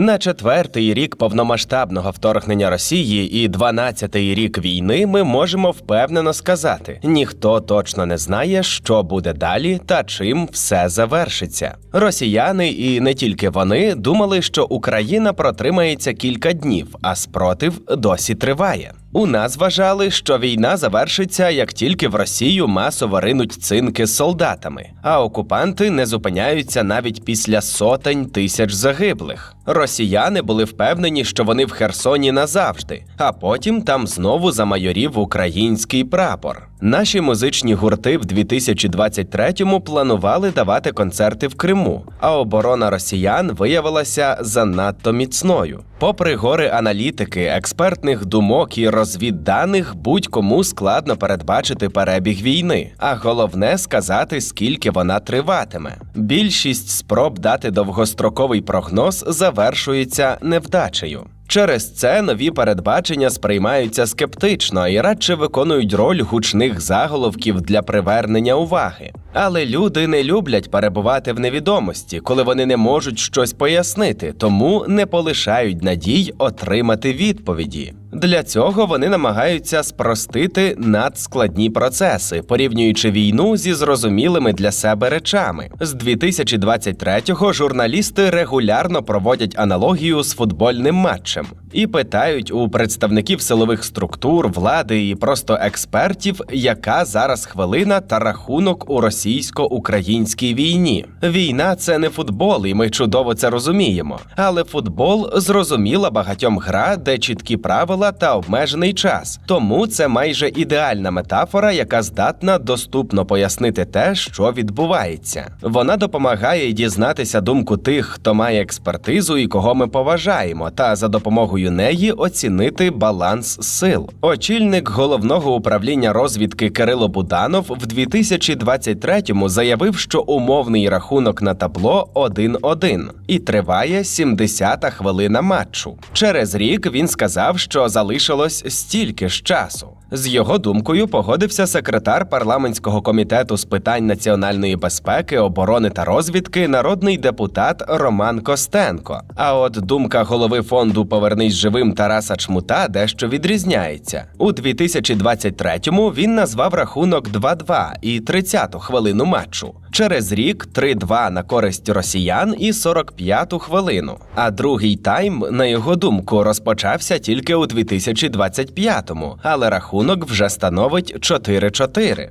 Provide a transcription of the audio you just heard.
На четвертий рік повномасштабного вторгнення Росії і 12-й рік війни ми можемо впевнено сказати: ніхто точно не знає, що буде далі та чим все завершиться. Росіяни і не тільки вони думали, що Україна протримається кілька днів, а спротив досі триває. У нас вважали, що війна завершиться, як тільки в Росію масово ринуть цинки з солдатами, а окупанти не зупиняються навіть після сотень тисяч загиблих. Росіяни були впевнені, що вони в Херсоні назавжди, а потім там знову замайорів український прапор. Наші музичні гурти в 2023-му планували давати концерти в Криму, а оборона росіян виявилася занадто міцною. Попри гори аналітики, експертних думок і розвідданих, будь-кому складно передбачити перебіг війни, а головне сказати, скільки вона триватиме. Більшість спроб дати довгостроковий прогноз завершується невдачею. Через це нові передбачення сприймаються скептично і радше виконують роль гучних заголовків для привернення уваги. Але люди не люблять перебувати в невідомості, коли вони не можуть щось пояснити, тому не полишають надій отримати відповіді. Для цього вони намагаються спростити надскладні процеси, порівнюючи війну зі зрозумілими для себе речами. З 2023-го журналісти регулярно проводять аналогію з футбольним матчем і питають у представників силових структур, влади і просто експертів, яка зараз хвилина та рахунок у російсько-українській війні. Війна це не футбол, і ми чудово це розуміємо. Але футбол зрозуміла багатьом гра, де чіткі правила та обмежений час. Тому це майже ідеальна метафора, яка здатна доступно пояснити те, що відбувається. Вона допомагає дізнатися думку тих, хто має експертизу і кого ми поважаємо, та за допомогою неї оцінити баланс сил. Очільник головного управління розвідки Кирило Буданов в 2023-му заявив, що умовний рахунок на табло 1-1 і триває 70-та хвилина матчу. Через рік він сказав, що залишилось стільки ж часу. З його думкою погодився секретар парламентського комітету з питань національної безпеки, оборони та розвідки, народний депутат Роман Костенко. А от думка голови фонду Повернись живим Тараса Чмута дещо відрізняється. У 2023-му він назвав рахунок 2-2 і 30-ту хвилину матчу. Через рік 3-2 на користь росіян і 45-ту хвилину. А другий тайм, на його думку, розпочався тільки у 2025-му, але рахунок вже становить 4-4.